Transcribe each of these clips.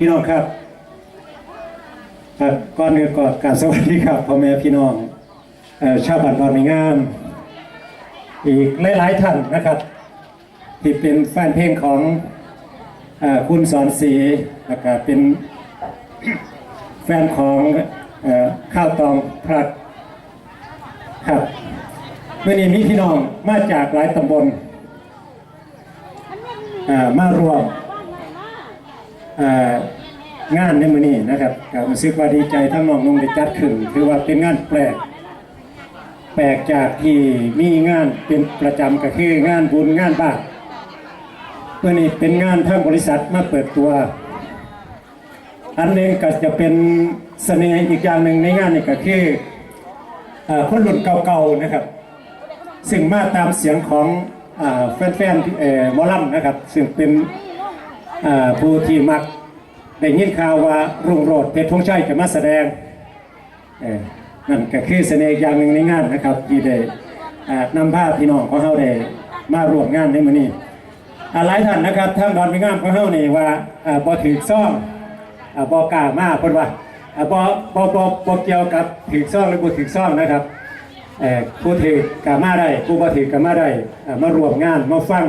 พี่น้องครับครับก่อนอื่นก่อนการสวัสดีครับพ่อแม่พี่น้องชาวบ้านดอนไม้งามอีกหลายๆท่านนะครับ ที่เป็นแฟนเพลงของอคุณสอนศรีแล้วก็เป็นแฟนของอข้าวตองพลัดครับเมื่อนี้มีพี่น้องมาจากหลายตำบลมารวม งานในมือนี้นะครับก็รู้สึกว่าดีใจทั้งน้องนุ่งได้จัดขึ้นถือว่าเป็นงานแปลก แปลกจากที่มีงานเป็นประจำก็คืองานบุญงานบ้านเมื่อนี้เป็นงานทางบริษัทมาเปิดตัว อันนึงก็จะเป็นเสน่ห์อีกอย่างหนึ่งในงานนี่ก็คืออคนรุ่นเก่าๆนะครับ ซึ่งมาตามเสียงของอแฟนๆที่เอ่อหมนะครับ ซึ่งเป็น ผู้ที่มักได้ยินข่าวว่ารุ่งโรดเพชรพงชัยจะมาแสดงนั่นก็คือเสน่ห์อย่างหนึ่งในงานนะครับที่ได้นำพาพี่น้องของเฮาได้มาร่วมงานในมื้อนี้อ่าหลายท่านนะครับท่างดอนพิงามของเฮานี่ว่าบ่ถือซ่องบ่กล้ามาเพิ่นว่าบ่บ่บ่บ่เกี่ยวกับถือซ่องหรือบ่ถือซ่องนะครับผู้ถือกล้ามาได้ผู้บ่ถือกล้ามาได้มาร่วมงานมาฟัง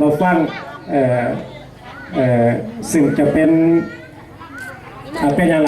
มาฟัง ซึ่งจะเป็นเป็นอย่างไร